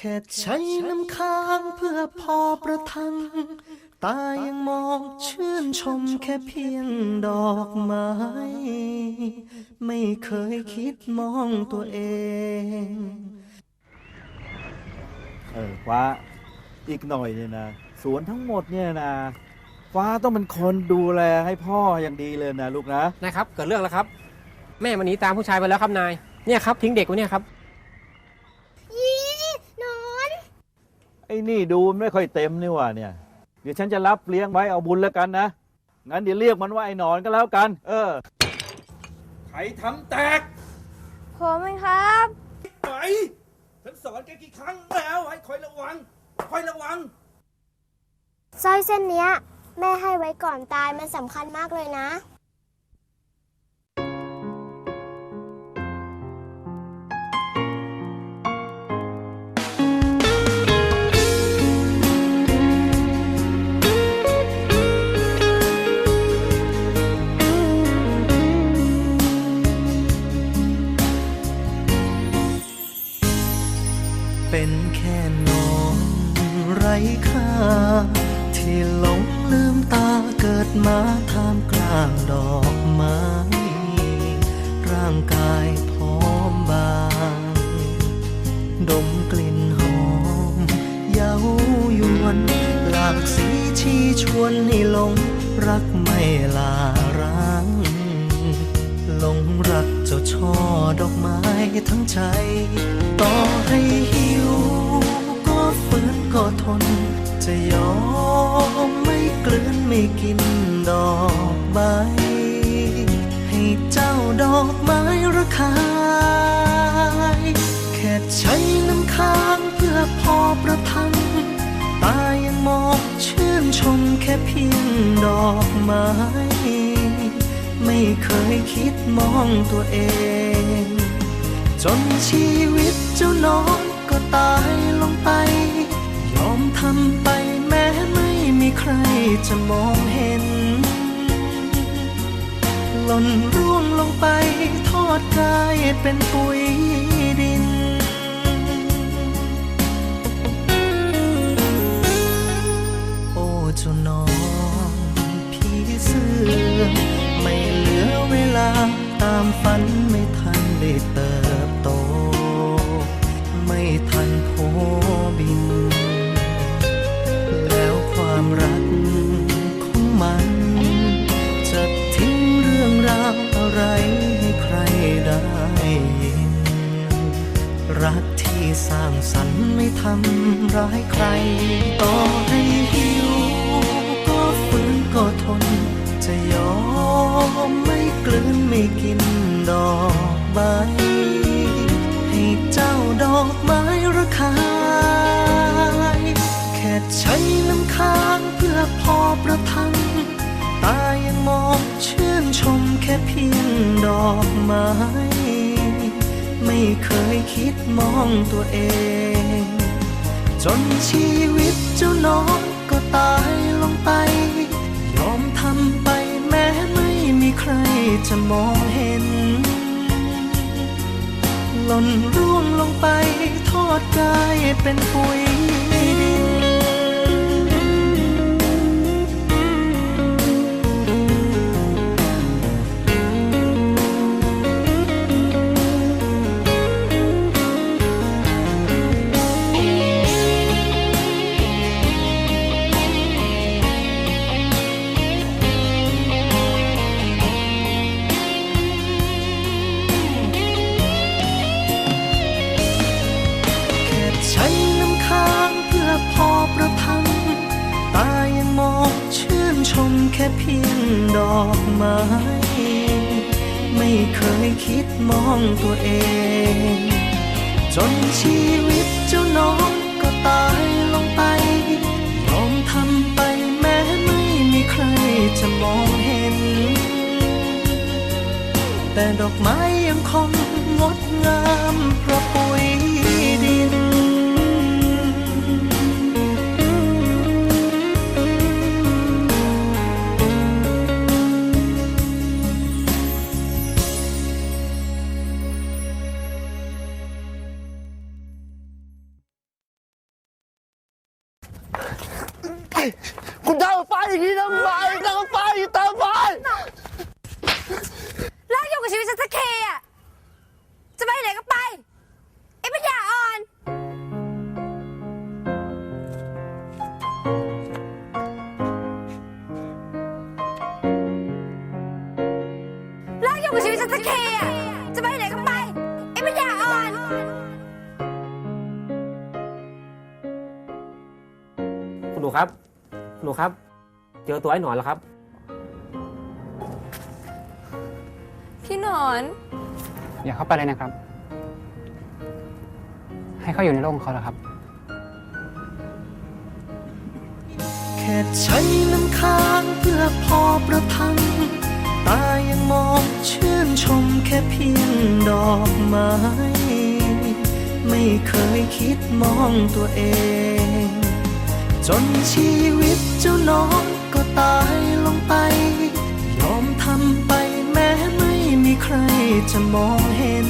ค่ใช้น้ำค้างเพื่อพอประทัง ตายังมองชื่นชมแค่เพียงดอกไม้ ไม่เคยคิดมองตัวเอง เออฟ้าอีกหน่อยเนี่ยนะสวนทั้งหมดเนี่ยนะฟ้าต้องเป็นคนดูแลให้พ่ออย่างดีเลยนะลูกนะ นะครับ เกิดเรื่องแล้วครับ แม่มันหนีตามผู้ชายไปแล้วครับนาย เนี่ยครับทิ้งเด็กไว้เนี่ยครับ นอน ไอ้นี่ดูมันไม่ค่อยเต็มนี่หว่าเนี่ย เดี๋ยวฉันจะรับเลี้ยงไว้เอาบุญแล้วกันนะ งั้นเดี๋ยวเรียกมันว่าไอ้หนอนก็แล้วกัน เออ ใครทำแตกผมเองครับ ไหมฉันสอนแกกี่ครั้งแล้วให้คอยระวัง คอยระวัง สร้อยเส้นเนี้ย แม่ให้ไว้ก่อนตายมันสำคัญมากเลยนะ ร้ค่า ที่หลงลืมตาเกิดมาท่ามกลางดอกไม้ ร่างกายพร้อมบาง ดมกลิ่นหอม เย้ายวน หลากสีชี้ชวนให้หลงรักไม่ลาร้างหลงรักเจ้าช่อดอกไม้ทั้งใจ ต่อให้หิว ก็ทน จะยอมไม่กลืนไม่กินดอกใบ ให้เจ้าดอกไม้ระคายแค่ใช้น้ำค้างเพื่อพอประทัง ตายังมองชื่นชมแค่เพียงดอกไม้ ไม่เคยคิดมองตัวเอง จนชีวิตเจ้าน้องก็ตายลงไป จะมองเห็น หล่นร่วงลงไปทอดกายเป็นปุ๋ยดินโอ้เจ้าน้องพี่เสื้อ ไม่เหลือเวลาตามฝันไม่ทันได้เติม สร้างสรรค์ไม่ทำร้ายใคร ต่อให้หิว ก็ฝืนก็ทน จะยอมไม่กลืนไม่กินดอกใบ ให้เจ้าดอกไม้ระคายแค่ใช้น้ำค้างเพื่อพอประทัง ตายังมองชื่นชมแค่เพียงดอกไม้ ไม่เคยคิดมองตัวเอง จนชีวิตเจ้าน้องก็ตายลงไป ยอมทำไปแม้ไม่มีใครจะมองเห็น หล่นร่วงลงไปทอดกายเป็นปุ๋ย ค่เพียงดอกไม้ ไม่เคยคิดมองตัวเอง จนชีวิตเจ้าน้องก็ตายลงไปยอมทำไปแม้ไม่มีใครจะมองเห็น แต่ดอกไม้ยังคงงดงามเพราะปุ๋ย คุณทำไปอย่างนี้ทำไมทำไปทำไมเลิกอยู่งกับชีวิตฉันสักทีอะ จะไปไหนก็ไป ไอ้ปัญญาอ่อน เลิกอยู่งกับชีวิตฉันสักทีอะ จะไปไหนก็ไป ไอ้ปัญญาอ่อน คุณหนูครับคุณ หนูครับ เจอตัวไอ้หนอนแล้วครับ พี่หนอน อย่าเข้าไปเลยนะครับ ให้เขาอยู่ในโลกของเขาแล้วครับ แค่ใช้น้ำค้างเพื่อพอประทัง ตายังมองชื่นชมแค่เพียงดอกไม้ ไม่เคยคิดมองตัวเอง จนชีวิตเจ้าน้องก็ตายลงไป ยอมทำไปแม้ไม่มีใครจะมองเห็น